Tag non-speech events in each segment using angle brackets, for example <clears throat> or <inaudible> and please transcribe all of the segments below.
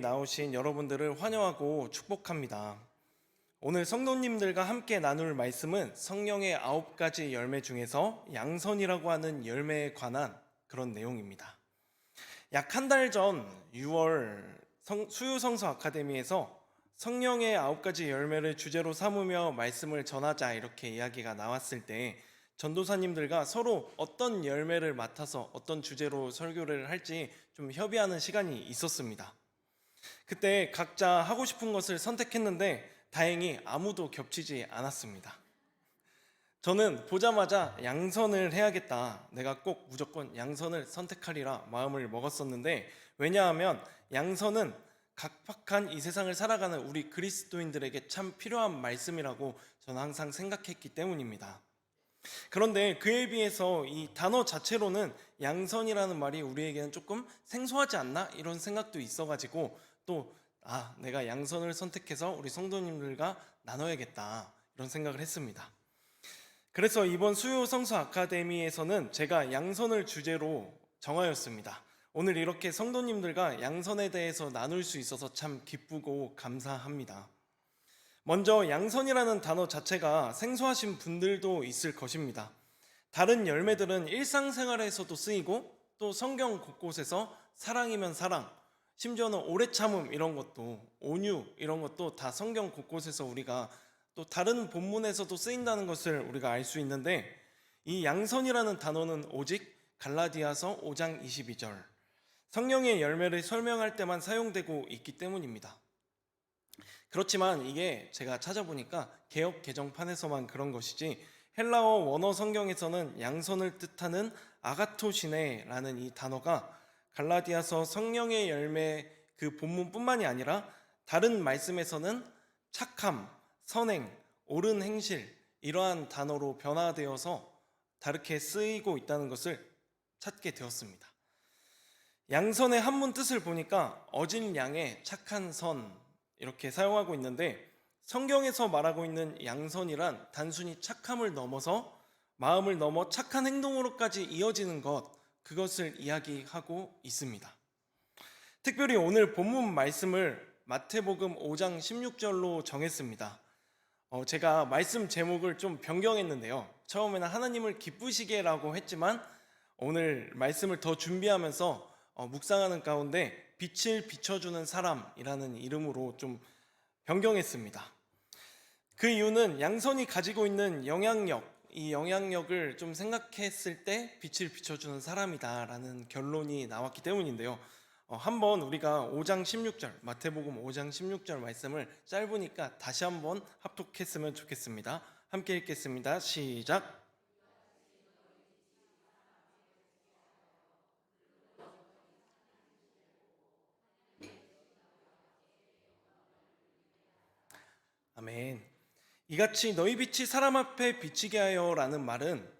나오신 여러분들을 환영하고 축복합니다. 오늘 성도님들과 함께 나눌 말씀은 성령의 아홉 가지 열매 중에서 양선이라고 하는 열매에 관한 그런 내용입니다. 약 한 달 전 6월 성- 수유성서 아카데미에서 성령의 아홉 가지 열매를 주제로 삼으며 말씀을 전하자 이렇게 이야기가 나왔을 때 전도사님들과 서로 어떤 열매를 맡아서 어떤 주제로 설교를 할지 좀 협의하는 시간이 있었습니다. 그때 각자 하고 싶은 것을 선택했는데 다행히 아무도 겹치지 않았습니다. 저는 보자마자 양선을 해야겠다. 내가 꼭 무조건 양선을 선택하리라 마음을 먹었었는데 왜냐하면 양선은 각박한 이 세상을 살아가는 우리 그리스도인들에게 참 필요한 말씀이라고 저는 항상 생각했기 때문입니다. 그런데 그에 비해서 이 단어 자체로는 양선이라는 말이 우리에게는 조금 생소하지 않나 이런 생각도 있어가지고 또 아, 내가 양선을 선택해서 우리 성도님들과 나눠야겠다 이런 생각을 했습니다. 그래서 이번 수요 성서 아카데미에서는 제가 양선을 주제로 정하였습니다. 오늘 이렇게 성도님들과 양선에 대해서 나눌 수 있어서 참 기쁘고 감사합니다. 먼저 양선이라는 단어 자체가 생소하신 분들도 있을 것입니다. 다른 열매들은 일상생활에서도 쓰이고 또 성경 곳곳에서 사랑이면 사랑, 심지어는 오래 참음 이런 것도 온유 이런 것도 다 성경 곳곳에서 우리가 또 다른 본문에서도 쓰인다는 것을 우리가 알 수 있는데 이 양선이라는 단어는 오직 갈라디아서 5장 22절 성령의 열매를 설명할 때만 사용되고 있기 때문입니다. 그렇지만 이게 제가 찾아보니까 개혁 개정판에서만 그런 것이지 헬라어 원어 성경에서는 양선을 뜻하는 아가토시네라는 이 단어가 갈라디아서 성령의 열매 그 본문뿐만이 아니라 다른 말씀에서는 착함, 선행, 옳은 행실 이러한 단어로 변화되어서 다르게 쓰이고 있다는 것을 찾게 되었습니다. 양선의 한문 뜻을 보니까 어진 양의 착한 선 이렇게 사용하고 있는데 성경에서 말하고 있는 양선이란 단순히 착함을 넘어서 마음을 넘어 착한 행동으로까지 이어지는 것 그것을 이야기하고 있습니다. 특별히 오늘 본문 말씀을 마태복음 5장 16절로 정했습니다. 어, 제가 말씀 제목을 좀 변경했는데요. 처음에는 하나님을 기쁘시게라고 했지만 오늘 말씀을 더 준비하면서 어, 묵상하는 가운데 빛을 비춰주는 사람이라는 이름으로 좀 변경했습니다. 그 이유는 양선이 가지고 있는 영향력, 이 영향력을 좀 생각했을 때 빛을 비춰주는 사람이다라는 결론이 나왔기 때문인데요. 어, 한번 우리가 5장 16절, 마태복음 5장 16절 말씀을 짧으니까 다시 한번 합독했으면 좋겠습니다. 함께 읽겠습니다. 시작. 아멘. 이같이 너희 빛이 사람 앞에 비치게 하여 라는 말은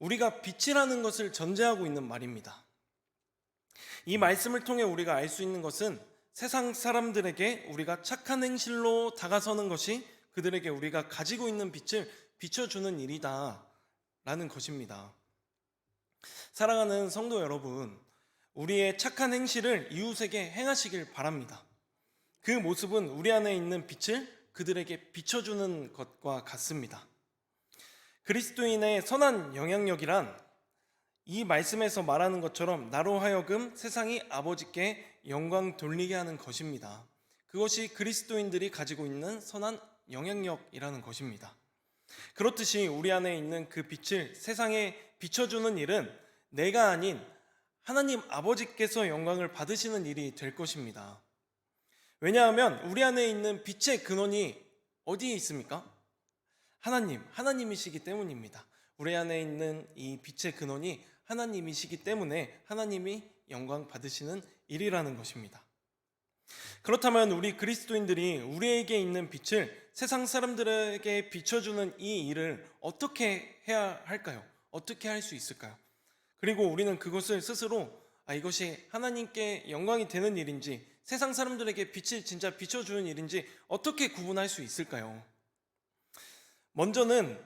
우리가 빛이라는 것을 전제하고 있는 말입니다. 이 말씀을 통해 우리가 알 수 있는 것은 세상 사람들에게 우리가 착한 행실로 다가서는 것이 그들에게 우리가 가지고 있는 빛을 비춰주는 일이다. 라는 것입니다. 사랑하는 성도 여러분, 우리의 착한 행실을 이웃에게 행하시길 바랍니다. 그 모습은 우리 안에 있는 빛을 그들에게 비춰주는 것과 같습니다. 그리스도인의 선한 영향력이란 이 말씀에서 말하는 것처럼 나로 하여금 세상이 아버지께 영광 돌리게 하는 것입니다. 그것이 그리스도인들이 가지고 있는 선한 영향력이라는 것입니다. 그렇듯이 우리 안에 있는 그 빛을 세상에 비춰주는 일은 내가 아닌 하나님 아버지께서 영광을 받으시는 일이 될 것입니다. 왜냐하면 우리 안에 있는 빛의 근원이 어디에 있습니까? 하나님, 하나님이시기 때문입니다. 우리 안에 있는 이 빛의 근원이 하나님이시기 때문에 하나님이 영광 받으시는 일이라는 것입니다. 그렇다면 우리 그리스도인들이 우리에게 있는 빛을 세상 사람들에게 비춰주는 이 일을 어떻게 해야 할까요? 어떻게 할 수 있을까요? 그리고 우리는 그것을 스스로 아, 이것이 하나님께 영광이 되는 일인지 세상 사람들에게 빛을 진짜 비춰주는 일인지 어떻게 구분할 수 있을까요? 먼저는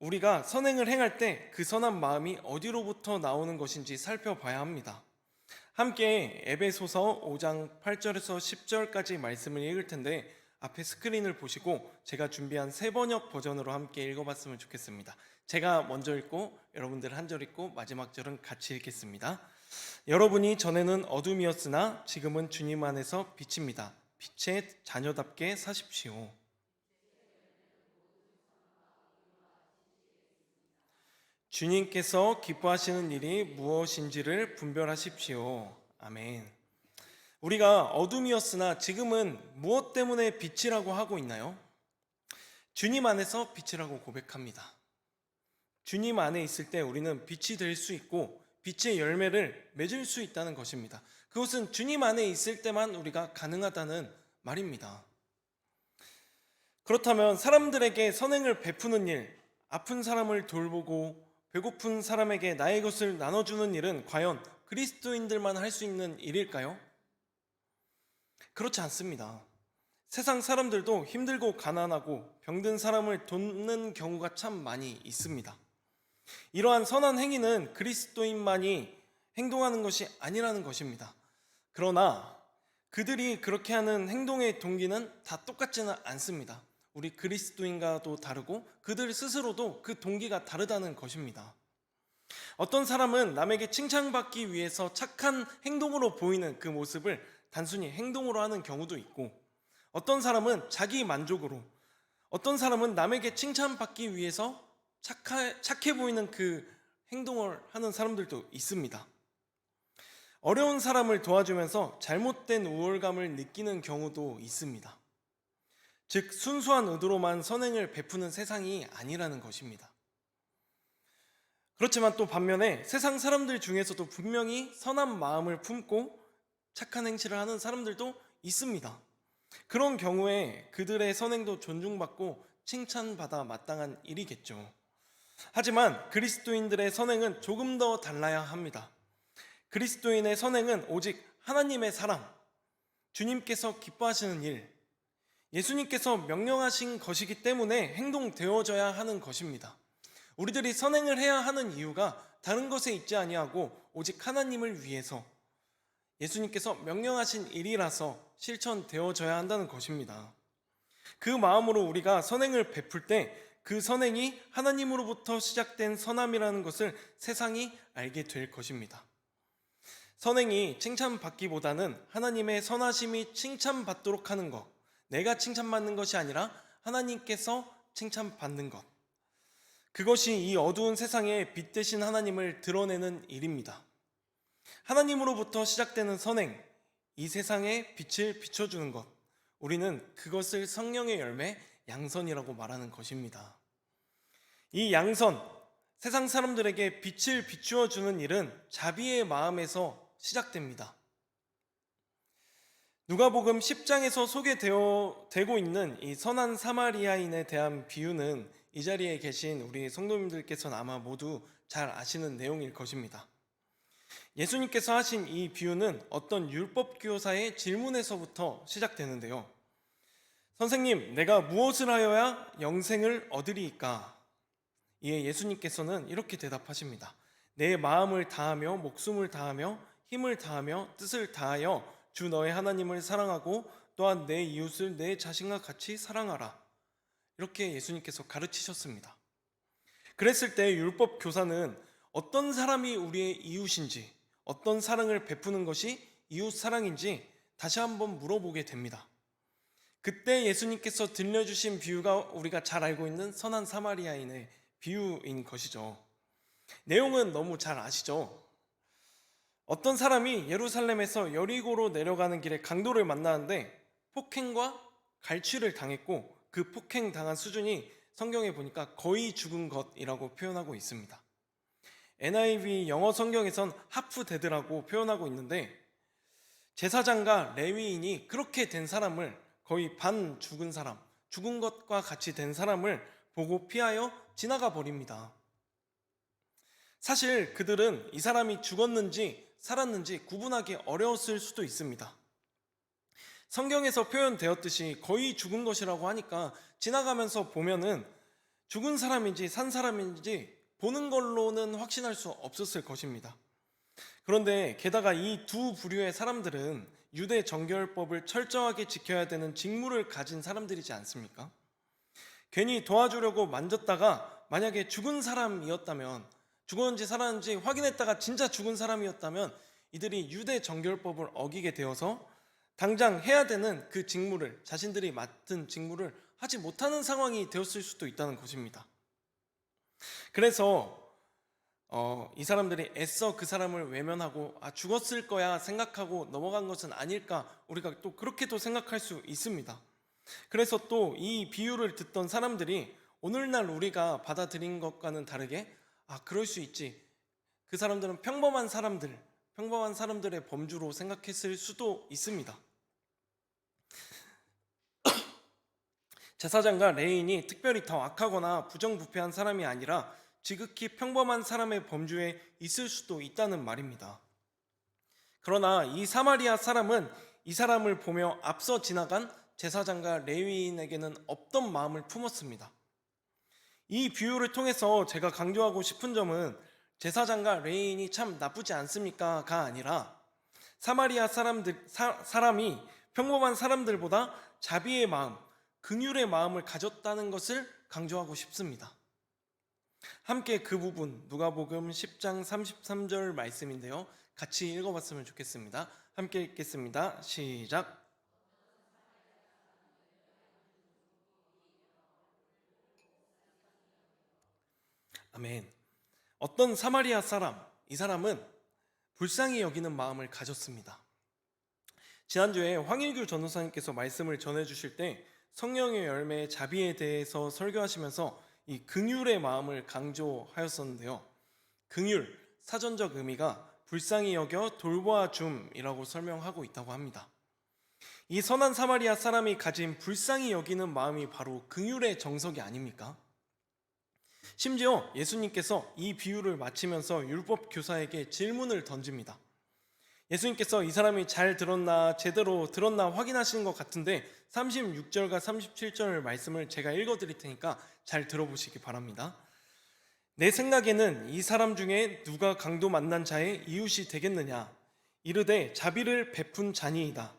우리가 선행을 행할 때 그 선한 마음이 어디로부터 나오는 것인지 살펴봐야 합니다. 함께 에베소서 5장 8절에서 10절까지 말씀을 읽을 텐데 앞에 스크린을 보시고 제가 준비한 세 번역 버전으로 함께 읽어봤으면 좋겠습니다. 제가 먼저 읽고 여러분들 한 절 읽고 마지막 절은 같이 읽겠습니다. 여러분이 전에는 어둠이었으나 지금은 주님 안에서 빛입니다. 빛의 자녀답게 사십시오. 주님께서 기뻐하시는 일이 무엇인지를 분별하십시오. 아멘. 우리가 어둠이었으나 지금은 무엇 때문에 빛이라고 하고 있나요? 주님 안에서 빛이라고 고백합니다. 주님 안에 있을 때 우리는 빛이 될 수 있고 빛의 열매를 맺을 수 있다는 것입니다. 그것은 주님 안에 있을 때만 우리가 가능하다는 말입니다. 그렇다면 사람들에게 선행을 베푸는 일, 아픈 사람을 돌보고 배고픈 사람에게 나의 것을 나눠주는 일은 과연 그리스도인들만 할 수 있는 일일까요? 그렇지 않습니다. 세상 사람들도 힘들고 가난하고 병든 사람을 돕는 경우가 참 많이 있습니다. 이러한 선한 행위는 그리스도인만이 행동하는 것이 아니라는 것입니다. 그러나 그들이 그렇게 하는 행동의 동기는 다 똑같지는 않습니다. 우리 그리스도인과도 다르고 그들 스스로도 그 동기가 다르다는 것입니다. 어떤 사람은 남에게 칭찬받기 위해서 착한 행동으로 보이는 그 모습을 단순히 행동으로 하는 경우도 있고 어떤 사람은 자기 만족으로 어떤 사람은 남에게 칭찬받기 위해서 착하, 착해 보이는 그 행동을 하는 사람들도 있습니다. 어려운 사람을 도와주면서 잘못된 우월감을 느끼는 경우도 있습니다. 즉, 순수한 의도로만 선행을 베푸는 세상이 아니라는 것입니다. 그렇지만 또 반면에 세상 사람들 중에서도 분명히 선한 마음을 품고 착한 행실을 하는 사람들도 있습니다. 그런 경우에 그들의 선행도 존중받고 칭찬받아 마땅한 일이겠죠. 하지만 그리스도인들의 선행은 조금 더 달라야 합니다. 그리스도인의 선행은 오직 하나님의 사랑, 주님께서 기뻐하시는 일, 예수님께서 명령하신 것이기 때문에 행동되어져야 하는 것입니다. 우리들이 선행을 해야 하는 이유가 다른 것에 있지 아니하고 오직 하나님을 위해서 예수님께서 명령하신 일이라서 실천되어져야 한다는 것입니다. 그 마음으로 우리가 선행을 베풀 때 그 선행이 하나님으로부터 시작된 선함이라는 것을 세상이 알게 될 것입니다. 선행이 칭찬받기보다는 하나님의 선하심이 칭찬받도록 하는 것, 내가 칭찬받는 것이 아니라 하나님께서 칭찬받는 것. 그것이 이 어두운 세상에 빛 대신 하나님을 드러내는 일입니다. 하나님으로부터 시작되는 선행, 이 세상에 빛을 비춰주는 것. 우리는 그것을 성령의 열매, 양선이라고 말하는 것입니다. 이 양선, 세상 사람들에게 빛을 비추어 주는 일은 자비의 마음에서 시작됩니다. 누가복음 10장에서 소개되어 되고 있는 이 선한 사마리아인에 대한 비유는 이 자리에 계신 우리 성도님들께서는 아마 모두 잘 아시는 내용일 것입니다. 예수님께서 하신 이 비유는 어떤 율법 교사의 질문에서부터 시작되는데요. 선생님, 내가 무엇을 하여야 영생을 얻으리이까? 이에 예수님께서는 이렇게 대답하십니다. 내 마음을 다하며 목숨을 다하며 힘을 다하며 뜻을 다하여 주 너의 하나님을 사랑하고 또한 내 이웃을 내 자신과 같이 사랑하라. 이렇게 예수님께서 가르치셨습니다. 그랬을 때 율법 교사는 어떤 사람이 우리의 이웃인지, 어떤 사랑을 베푸는 것이 이웃 사랑인지 다시 한번 물어보게 됩니다. 그때 예수님께서 들려주신 비유가 우리가 잘 알고 있는 선한 사마리아인의 비유인 것이죠. 내용은 너무 잘 아시죠? 어떤 사람이 예루살렘에서 여리고로 내려가는 길에 강도를 만나는데 폭행과 갈취를 당했고 그 폭행 당한 수준이 성경에 보니까 거의 죽은 것이라고 표현하고 있습니다. NIV 영어 성경에선 하프 데드라고 표현하고 있는데 제사장과 레위인이 그렇게 된 사람을 거의 반 죽은 사람, 죽은 것과 같이 된 사람을 보고 피하여 지나가 버립니다. 사실 그들은 이 사람이 죽었는지 살았는지 구분하기 어려웠을 수도 있습니다. 성경에서 표현되었듯이 거의 죽은 것이라고 하니까 지나가면서 보면은 죽은 사람인지 산 사람인지 보는 걸로는 확신할 수 없었을 것입니다. 그런데 게다가 이 두 부류의 사람들은 유대 정결법을 철저하게 지켜야 되는 직무를 가진 사람들이지 않습니까? 괜히 도와주려고 만졌다가 만약에 죽은 사람이었다면 죽었는지 살았는지 확인했다가 진짜 죽은 사람이었다면 이들이 유대 정결법을 어기게 되어서 당장 해야 되는 그 직무를 자신들이 맡은 직무를 하지 못하는 상황이 되었을 수도 있다는 것입니다. 그래서 어, 이 사람들이 애써 그 사람을 외면하고 아 죽었을 거야 생각하고 넘어간 것은 아닐까 우리가 또 그렇게도 생각할 수 있습니다. 그래서 또 이 비유를 듣던 사람들이 오늘날 우리가 받아들인 것과는 다르게 아 그럴 수 있지 그 사람들은 평범한 사람들 평범한 사람들의 범주로 생각했을 수도 있습니다. <clears throat> 제사장과 레인이 특별히 더 악하거나 부정부패한 사람이 아니라 지극히 평범한 사람의 범주에 있을 수도 있다는 말입니다. 그러나 이 사마리아 사람은 이 사람을 보며 앞서 지나간 제사장과 레위인에게는 없던 마음을 품었습니다. 이 비유를 통해서 제가 강조하고 싶은 점은 제사장과 레위인이 참 나쁘지 않습니까가 아니라 사마리아 사람들 사, 사람이 평범한 사람들보다 자비의 마음, 긍휼의 마음을 가졌다는 것을 강조하고 싶습니다. 함께 그 부분 누가복음 10장 33절 말씀인데요. 같이 읽어봤으면 좋겠습니다. 함께 읽겠습니다. 시작. 아멘. 어떤 사마리아 사람, 이 사람은 불쌍히 여기는 마음을 가졌습니다. 지난주에 황일규 전도사님께서 말씀을 전해주실 때 성령의 열매의 자비에 대해서 설교하시면서 이 긍휼의 마음을 강조하였었는데요. 긍휼 사전적 의미가 불쌍히 여겨 돌보아 줌이라고 설명하고 있다고 합니다. 이 선한 사마리아 사람이 가진 불쌍히 여기는 마음이 바로 긍휼의 정석이 아닙니까? 심지어 예수님께서 이 비유를 마치면서 율법 교사에게 질문을 던집니다. 예수님께서 이 사람이 잘 들었나 제대로 들었나 확인하시는 것 같은데 36절과 37절 말씀을 제가 읽어 드릴 테니까 잘 들어보시기 바랍니다. 내 생각에는 이 사람 중에 누가 강도 만난 자의 이웃이 되겠느냐 이르되 자비를 베푼 자니이다.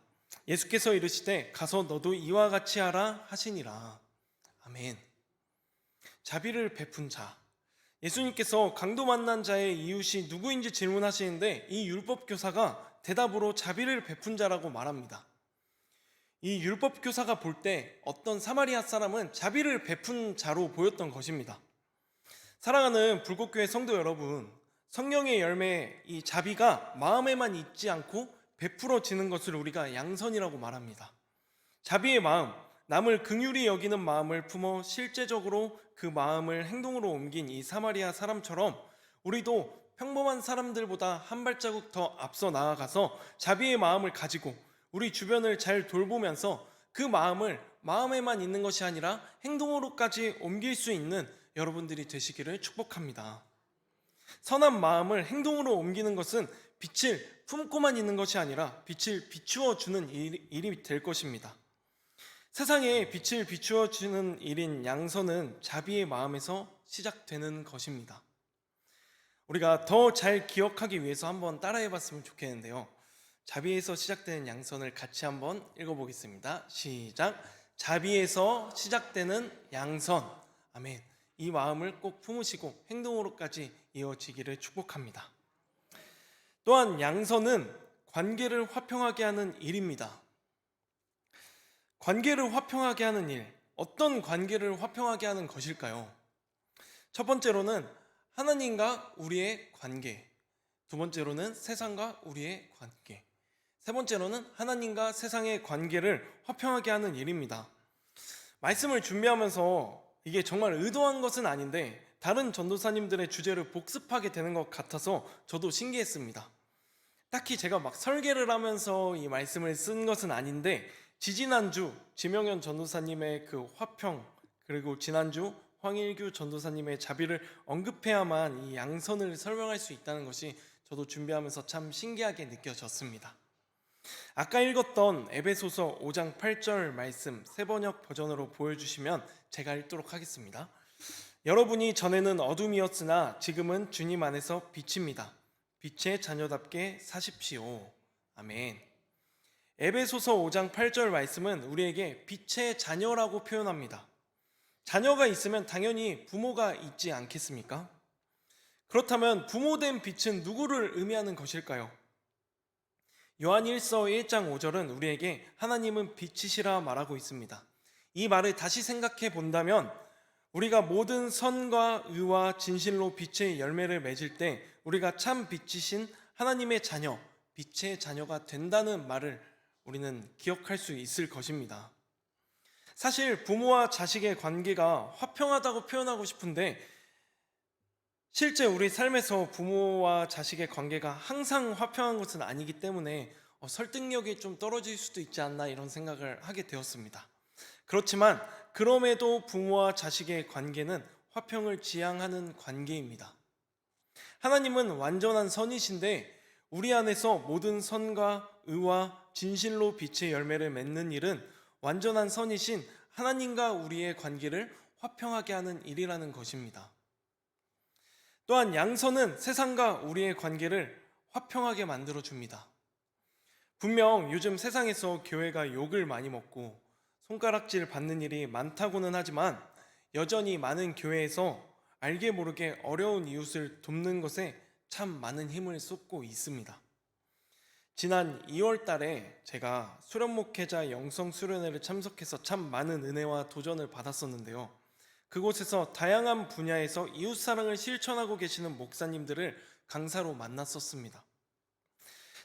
예수께서 이르시되 가서 너도 이와 같이 하라 하시니라. 아멘. 자비를 베푼 자. 예수님께서 강도 만난 자의 이웃이 누구인지 질문하시는데 이 율법 교사가 대답으로 자비를 베푼 자라고 말합니다. 이 율법 교사가 볼 때 어떤 사마리아 사람은 자비를 베푼 자로 보였던 것입니다. 사랑하는 불국교회 성도 여러분, 성령의 열매 이 자비가 마음에만 있지 않고 베풀어지는 것을 우리가 양선이라고 말합니다. 자비의 마음, 남을 긍휼히 여기는 마음을 품어 실제적으로 그 마음을 행동으로 옮긴 이 사마리아 사람처럼 우리도 평범한 사람들보다 한 발자국 더 앞서 나아가서 자비의 마음을 가지고 우리 주변을 잘 돌보면서 그 마음을 마음에만 있는 것이 아니라 행동으로까지 옮길 수 있는 여러분들이 되시기를 축복합니다. 선한 마음을 행동으로 옮기는 것은 빛을 품고만 있는 것이 아니라 빛을 비추어 주는 일이 될 것입니다. 세상에 빛을 비추어 주는 일인 양선은 자비의 마음에서 시작되는 것입니다. 우리가 더 잘 기억하기 위해서 한번 따라해 봤으면 좋겠는데요. 자비에서 시작되는 양선을 같이 한번 읽어 보겠습니다. 시작. 자비에서 시작되는 양선. 아멘. 이 마음을 꼭 품으시고 행동으로까지 이어지기를 축복합니다. 또한 양선은 관계를 화평하게 하는 일입니다. 관계를 화평하게 하는 일, 어떤 관계를 화평하게 하는 것일까요? 첫 번째로는 하나님과 우리의 관계, 두 번째로는 세상과 우리의 관계, 세 번째로는 하나님과 세상의 관계를 화평하게 하는 일입니다. 말씀을 준비하면서 이게 정말 의도한 것은 아닌데 다른 전도사님들의 주제를 복습하게 되는 것 같아서 저도 신기했습니다. 딱히 제가 막 설계를 하면서 이 말씀을 쓴 것은 아닌데 지지난주 지명현 전도사님의 그 화평 그리고 지난주 황일규 전도사님의 자비를 언급해야만 이 양선을 설명할 수 있다는 것이 저도 준비하면서 참 신기하게 느껴졌습니다. 아까 읽었던 에베소서 5장 8절 말씀 세번역 버전으로 보여주시면 제가 읽도록 하겠습니다. 여러분이 전에는 어둠이었으나 지금은 주님 안에서 빛입니다. 빛의 자녀답게 사십시오. 아멘. 에베소서 5장 8절 말씀은 우리에게 빛의 자녀라고 표현합니다. 자녀가 있으면 당연히 부모가 있지 않겠습니까? 그렇다면 부모된 빛은 누구를 의미하는 것일까요? 요한 1서 1장 5절은 우리에게 하나님은 빛이시라 말하고 있습니다. 이 말을 다시 생각해 본다면 우리가 모든 선과 의와 진실로 빛의 열매를 맺을 때 우리가 참 빛이신 하나님의 자녀, 빛의 자녀가 된다는 말을 우리는 기억할 수 있을 것입니다. 사실 부모와 자식의 관계가 화평하다고 표현하고 싶은데 실제 우리 삶에서 부모와 자식의 관계가 항상 화평한 것은 아니기 때문에 어, 설득력이 좀 떨어질 수도 있지 않나 이런 생각을 하게 되었습니다. 그렇지만 그럼에도 부모와 자식의 관계는 화평을 지향하는 관계입니다. 하나님은 완전한 선이신데 우리 안에서 모든 선과 의와 진실로 빛의 열매를 맺는 일은 완전한 선이신 하나님과 우리의 관계를 화평하게 하는 일이라는 것입니다. 또한 양선은 세상과 우리의 관계를 화평하게 만들어 줍니다. 분명 요즘 세상에서 교회가 욕을 많이 먹고 손가락질 받는 일이 많다고는 하지만 여전히 많은 교회에서 알게 모르게 어려운 이웃을 돕는 것에 참 많은 힘을 쏟고 있습니다. 지난 2월 달에 제가 수련 목회자 영성 수련회를 참석해서 참 많은 은혜와 도전을 받았었는데요. 그곳에서 다양한 분야에서 이웃 사랑을 실천하고 계시는 목사님들을 강사로 만났었습니다.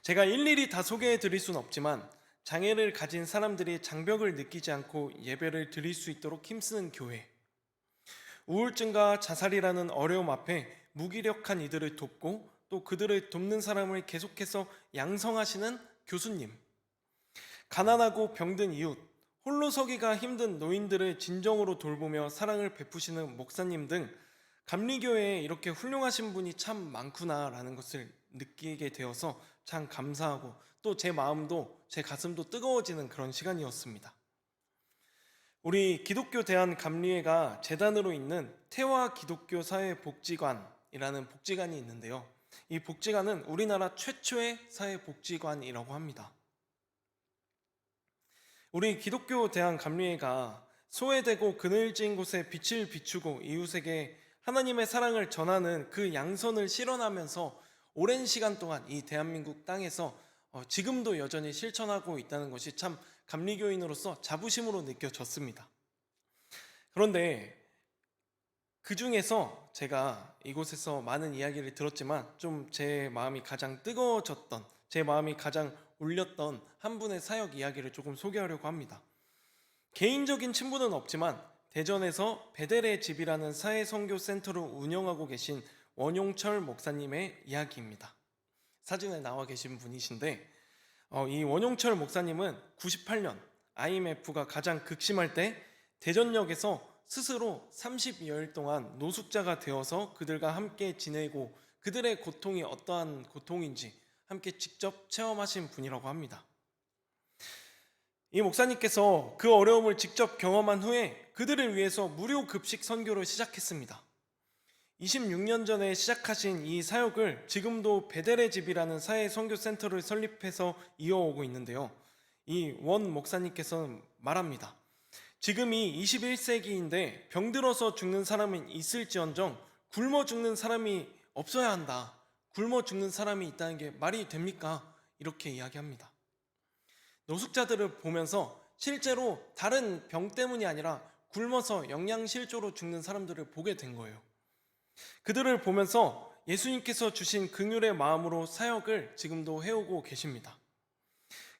제가 일일이 다 소개해 드릴 수는 없지만 장애를 가진 사람들이 장벽을 느끼지 않고 예배를 드릴 수 있도록 힘쓰는 교회. 우울증과 자살이라는 어려움 앞에 무기력한 이들을 돕고 또 그들을 돕는 사람을 계속해서 양성하시는 교수님. 가난하고 병든 이웃, 홀로 서기가 힘든 노인들을 진정으로 돌보며 사랑을 베푸시는 목사님 등 감리교회에 이렇게 훌륭하신 분이 참 많구나라는 것을 느끼게 되어서 참 감사하고 또 제 마음도 제 가슴도 뜨거워지는 그런 시간이었습니다. 우리 기독교 대한 감리회가 재단으로 있는 태화 기독교 사회 복지관이라는 복지관이 있는데요. 이 복지관은 우리나라 최초의 사회복지관이라고 합니다. 우리 기독교 대한 감리회가 소외되고 그늘진 곳에 빛을 비추고 이웃에게 하나님의 사랑을 전하는 그 양선을 실현하면서 오랜 시간 동안 이 대한민국 땅에서 어, 지금도 여전히 실천하고 있다는 것이 참 감리교인으로서 자부심으로 느껴졌습니다. 그런데 그 중에서 제가 이곳에서 많은 이야기를 들었지만 좀 제 마음이 가장 뜨거워졌던, 제 마음이 가장 울렸던 한 분의 사역 이야기를 조금 소개하려고 합니다. 개인적인 친분은 없지만 대전에서 베델의 집이라는 사회 선교 센터를 운영하고 계신 원용철 목사님의 이야기입니다. 사진에 나와 계신 분이신데 어, 이 원용철 목사님은 98년 IMF가 가장 극심할 때 대전역에서 스스로 30여일 동안 노숙자가 되어서 그들과 함께 지내고 그들의 고통이 어떠한 고통인지 함께 직접 체험하신 분이라고 합니다. 이 목사님께서 그 어려움을 직접 경험한 후에 그들을 위해서 무료 급식 선교를 시작했습니다. 26년 전에 시작하신 이 사역을 지금도 베델의 집이라는 사회 선교 센터를 설립해서 이어오고 있는데요. 이 원 목사님께서는 말합니다. 지금이 21세기인데 병들어서 죽는 사람은 있을지언정 굶어 죽는 사람이 없어야 한다. 굶어 죽는 사람이 있다는 게 말이 됩니까? 이렇게 이야기합니다. 노숙자들을 보면서 실제로 다른 병 때문이 아니라 굶어서 영양실조로 죽는 사람들을 보게 된 거예요. 그들을 보면서 예수님께서 주신 긍휼의 마음으로 사역을 지금도 해오고 계십니다.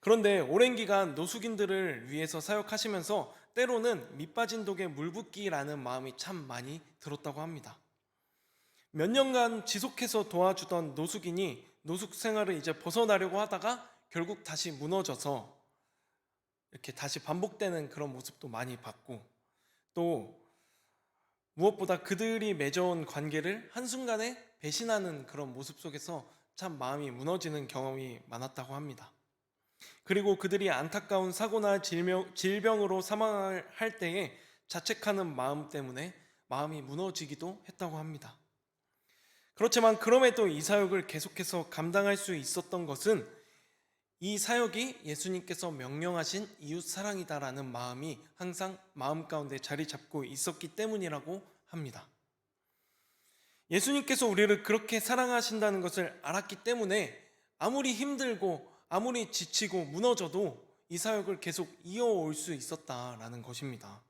그런데 오랜 기간 노숙인들을 위해서 사역하시면서 때로는 밑빠진 독에 물 붓기라는 마음이 참 많이 들었다고 합니다. 몇 년간 지속해서 도와주던 노숙인이 노숙 생활을 이제 벗어나려고 하다가 결국 다시 무너져서 이렇게 다시 반복되는 그런 모습도 많이 봤고 또 무엇보다 그들이 맺어온 관계를 한순간에 배신하는 그런 모습 속에서 참 마음이 무너지는 경험이 많았다고 합니다. 그리고 그들이 안타까운 사고나 질병, 질병으로 사망할 때에 자책하는 마음 때문에 마음이 무너지기도 했다고 합니다. 그렇지만 그럼에도 이 사역을 계속해서 감당할 수 있었던 것은 이 사역이 예수님께서 명령하신 이웃 사랑이다라는 마음이 항상 마음 가운데 자리 잡고 있었기 때문이라고 합니다. 예수님께서 우리를 그렇게 사랑하신다는 것을 알았기 때문에 아무리 힘들고 아무리 지치고 무너져도 이 사역을 계속 이어올 수 있었다라는 것입니다.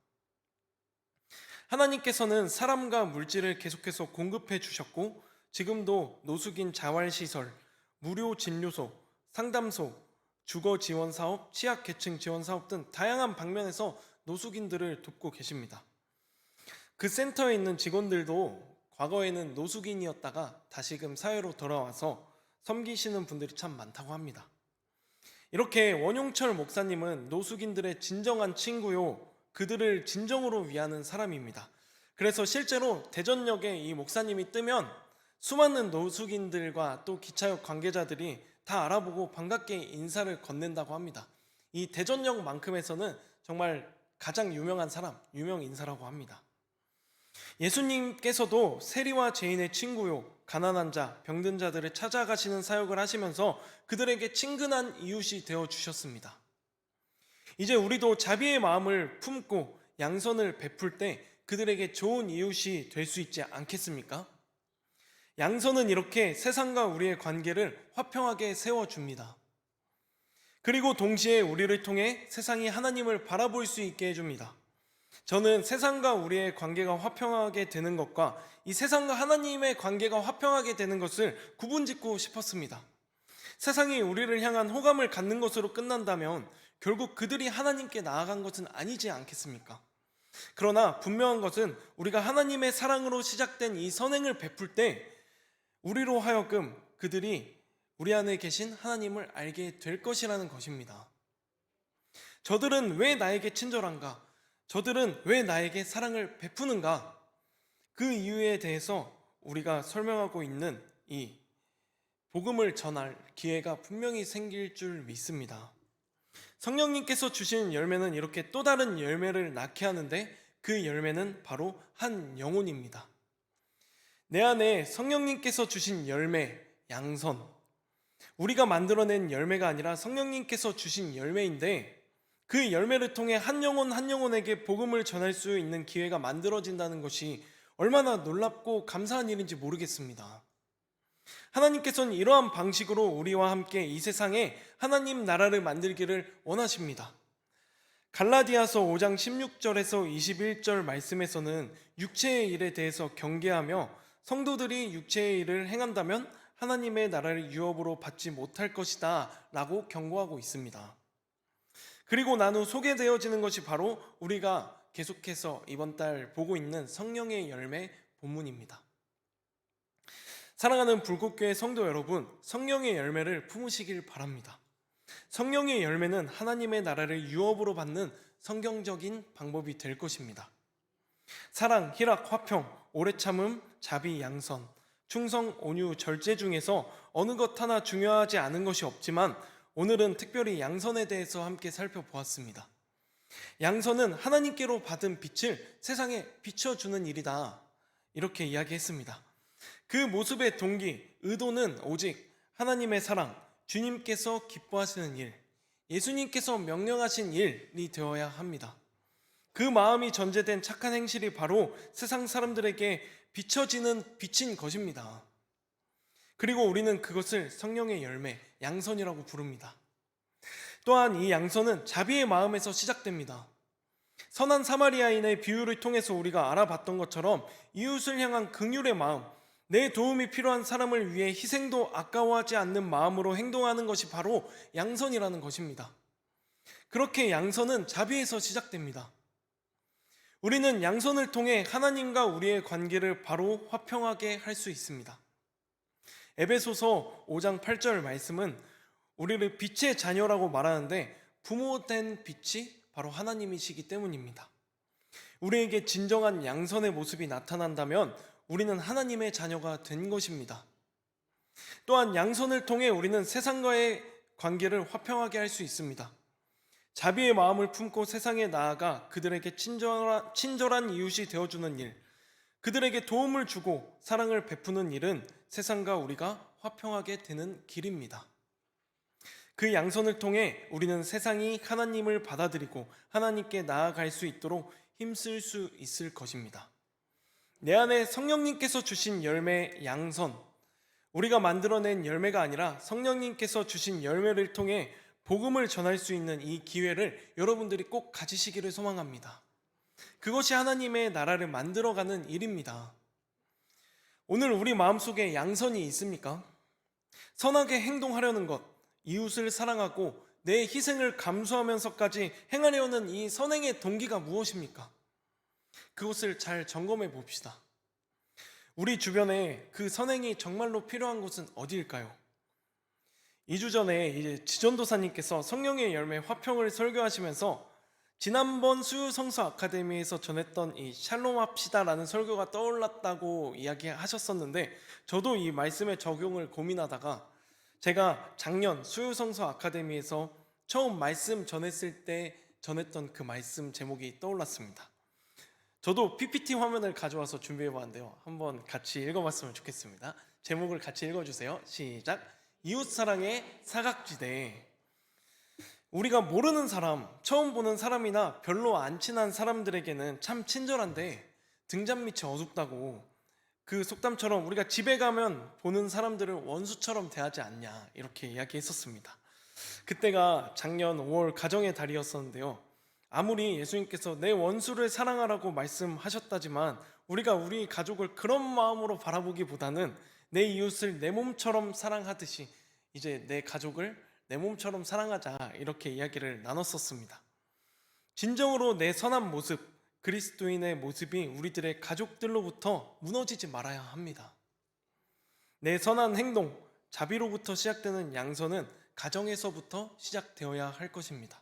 하나님께서는 사람과 물질을 계속해서 공급해 주셨고 지금도 노숙인 자활시설, 무료 진료소, 상담소, 주거 지원 사업, 취약 계층 지원 사업 등 다양한 방면에서 노숙인들을 돕고 계십니다. 그 센터에 있는 직원들도 과거에는 노숙인이었다가 다시금 사회로 돌아와서 섬기시는 분들이 참 많다고 합니다. 이렇게 원용철 목사님은 노숙인들의 진정한 친구요, 그들을 진정으로 위하는 사람입니다. 그래서 실제로 대전역에 이 목사님이 뜨면 수많은 노숙인들과 또 기차역 관계자들이 다 알아보고 반갑게 인사를 건넨다고 합니다. 이 대전역만큼에서는 정말 가장 유명한 사람, 유명 인사라고 합니다. 예수님께서도 세리와 죄인의 친구요, 가난한 자, 병든 자들을 찾아가시는 사역을 하시면서 그들에게 친근한 이웃이 되어 주셨습니다. 이제 우리도 자비의 마음을 품고 양선을 베풀 때 그들에게 좋은 이웃이 될 수 있지 않겠습니까? 양선은 이렇게 세상과 우리의 관계를 화평하게 세워줍니다. 그리고 동시에 우리를 통해 세상이 하나님을 바라볼 수 있게 해줍니다. 저는 세상과 우리의 관계가 화평하게 되는 것과 이 세상과 하나님의 관계가 화평하게 되는 것을 구분짓고 싶었습니다. 세상이 우리를 향한 호감을 갖는 것으로 끝난다면 결국 그들이 하나님께 나아간 것은 아니지 않겠습니까? 그러나 분명한 것은 우리가 하나님의 사랑으로 시작된 이 선행을 베풀 때 우리로 하여금 그들이 우리 안에 계신 하나님을 알게 될 것이라는 것입니다. 저들은 왜 나에게 친절한가? 저들은 왜 나에게 사랑을 베푸는가? 그 이유에 대해서 우리가 설명하고 있는 이 복음을 전할 기회가 분명히 생길 줄 믿습니다. 성령님께서 주신 열매는 이렇게 또 다른 열매를 낳게 하는데 그 열매는 바로 한 영혼입니다. 내 안에 성령님께서 주신 열매, 양선. 우리가 만들어낸 열매가 아니라 성령님께서 주신 열매인데 그 열매를 통해 한 영혼 한 영혼에게 복음을 전할 수 있는 기회가 만들어진다는 것이 얼마나 놀랍고 감사한 일인지 모르겠습니다. 하나님께서는 이러한 방식으로 우리와 함께 이 세상에 하나님 나라를 만들기를 원하십니다. 갈라디아서 5장 16절에서 21절 말씀에서는 육체의 일에 대해서 경계하며 성도들이 육체의 일을 행한다면 하나님의 나라를 유업으로 받지 못할 것이다 라고 경고하고 있습니다. 그리고 나누 소개되어지는 것이 바로 우리가 계속해서 이번 달 보고 있는 성령의 열매 본문입니다. 사랑하는 불꽃교회 성도 여러분, 성령의 열매를 품으시길 바랍니다. 성령의 열매는 하나님의 나라를 유업으로 받는 성경적인 방법이 될 것입니다. 사랑, 희락, 화평, 오래 참음, 자비, 양선, 충성, 온유, 절제 중에서 어느 것 하나 중요하지 않은 것이 없지만 오늘은 특별히 양선에 대해서 함께 살펴보았습니다. 양선은 하나님께로 받은 빛을 세상에 비춰주는 일이다. 이렇게 이야기했습니다. 그 모습의 동기, 의도는 오직 하나님의 사랑, 주님께서 기뻐하시는 일, 예수님께서 명령하신 일이 되어야 합니다. 그 마음이 전제된 착한 행실이 바로 세상 사람들에게 비춰지는 빛인 것입니다. 그리고 우리는 그것을 성령의 열매, 양선이라고 부릅니다. 또한 이 양선은 자비의 마음에서 시작됩니다. 선한 사마리아인의 비유를 통해서 우리가 알아봤던 것처럼 이웃을 향한 긍휼의 마음, 내 도움이 필요한 사람을 위해 희생도 아까워하지 않는 마음으로 행동하는 것이 바로 양선이라는 것입니다. 그렇게 양선은 자비에서 시작됩니다. 우리는 양선을 통해 하나님과 우리의 관계를 바로 화평하게 할 수 있습니다. 에베소서 5장 8절 말씀은 우리를 빛의 자녀라고 말하는데 부모된 빛이 바로 하나님이시기 때문입니다. 우리에게 진정한 양선의 모습이 나타난다면 우리는 하나님의 자녀가 된 것입니다. 또한 양선을 통해 우리는 세상과의 관계를 화평하게 할 수 있습니다. 자비의 마음을 품고 세상에 나아가 그들에게 친절한, 친절한 이웃이 되어주는 일, 그들에게 도움을 주고 사랑을 베푸는 일은 세상과 우리가 화평하게 되는 길입니다. 그 양선을 통해 우리는 세상이 하나님을 받아들이고 하나님께 나아갈 수 있도록 힘쓸 수 있을 것입니다. 내 안에 성령님께서 주신 열매 양선, 우리가 만들어낸 열매가 아니라 성령님께서 주신 열매를 통해 복음을 전할 수 있는 이 기회를 여러분들이 꼭 가지시기를 소망합니다. 그것이 하나님의 나라를 만들어가는 일입니다. 오늘 우리 마음속에 양선이 있습니까? 선하게 행동하려는 것, 이웃을 사랑하고 내 희생을 감수하면서까지 행하려는 이 선행의 동기가 무엇입니까? 그것을 잘 점검해 봅시다. 우리 주변에 그 선행이 정말로 필요한 곳은 어디일까요? 2주 전에 이제 지전도사님께서 성령의 열매 화평을 설교하시면서 지난번 수유성서 아카데미에서 전했던 이 샬롬 합시다라는 설교가 떠올랐다고 이야기하셨었는데 저도 이 말씀의 적용을 고민하다가 제가 작년 수유성서 아카데미에서 처음 말씀 전했을 때 전했던 그 말씀 제목이 떠올랐습니다. 저도 PPT 화면을 가져와서 준비해 봤는데요. 한번 같이 읽어봤으면 좋겠습니다. 제목을 같이 읽어주세요. 시작. 이웃 사랑의 사각지대. 우리가 모르는 사람, 처음 보는 사람이나 별로 안 친한 사람들에게는 참 친절한데 등잔 밑이 어둡다고 그 속담처럼 우리가 집에 가면 보는 사람들을 원수처럼 대하지 않냐 이렇게 이야기했었습니다. 그때가 작년 5월 가정의 달이었었는데요. 아무리 예수님께서 내 원수를 사랑하라고 말씀하셨다지만 우리가 우리 가족을 그런 마음으로 바라보기보다는 내 이웃을 내 몸처럼 사랑하듯이 이제 내 가족을 내 몸처럼 사랑하자 이렇게 이야기를 나눴었습니다. 진정으로 내 선한 모습, 그리스도인의 모습이 우리들의 가족들로부터 무너지지 말아야 합니다. 내 선한 행동, 자비로부터 시작되는 양선은 가정에서부터 시작되어야 할 것입니다.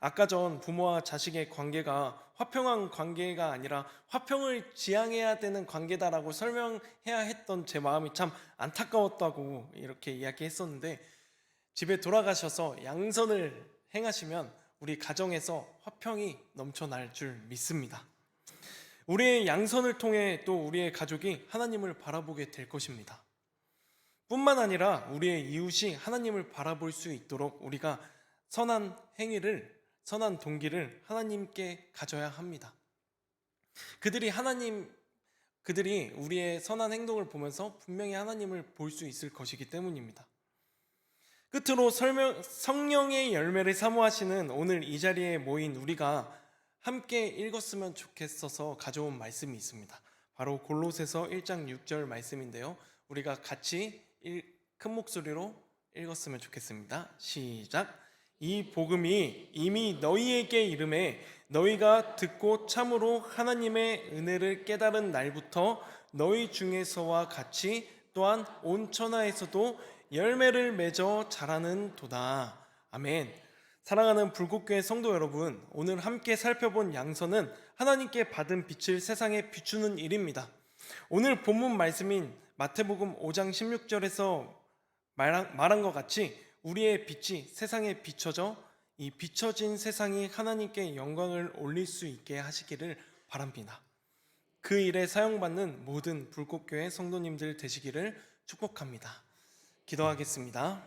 아까 전 부모와 자식의 관계가 화평한 관계가 아니라 화평을 지향해야 되는 관계다라고 설명해야 했던 제 마음이 참 안타까웠다고 이렇게 이야기했었는데 집에 돌아가셔서 양선을 행하시면 우리 가정에서 화평이 넘쳐날 줄 믿습니다. 우리의 양선을 통해 또 우리의 가족이 하나님을 바라보게 될 것입니다. 뿐만 아니라 우리의 이웃이 하나님을 바라볼 수 있도록 우리가 선한 행위를, 선한 동기를 하나님께 가져야 합니다. 그들이 하나님, 그들이 우리의 선한 행동을 보면서 분명히 하나님을 볼 수 있을 것이기 때문입니다. 끝으로 설명, 성령의 열매를 사모하시는 오늘 이 자리에 모인 우리가 함께 읽었으면 좋겠어서 가져온 말씀이 있습니다. 바로 골로새서 1장 6절 말씀인데요. 우리가 같이 일, 큰 목소리로 읽었으면 좋겠습니다. 시작. 이 복음이 이미 너희에게 이름에 너희가 듣고 참으로 하나님의 은혜를 깨달은 날부터 너희 중에서와 같이 또한 온 천하에서도 열매를 맺어 자라는 도다. 아멘. 사랑하는 불꽃교회 성도 여러분, 오늘 함께 살펴본 양선은 하나님께 받은 빛을 세상에 비추는 일입니다. 오늘 본문 말씀인 마태복음 5장 16절에서 말한, 말한 것 같이 우리의 빛이 세상에 비춰져 이 비춰진 세상이 하나님께 영광을 올릴 수 있게 하시기를 바랍니다. 그 일에 사용받는 모든 불꽃교회 성도님들 되시기를 축복합니다. 기도하겠습니다.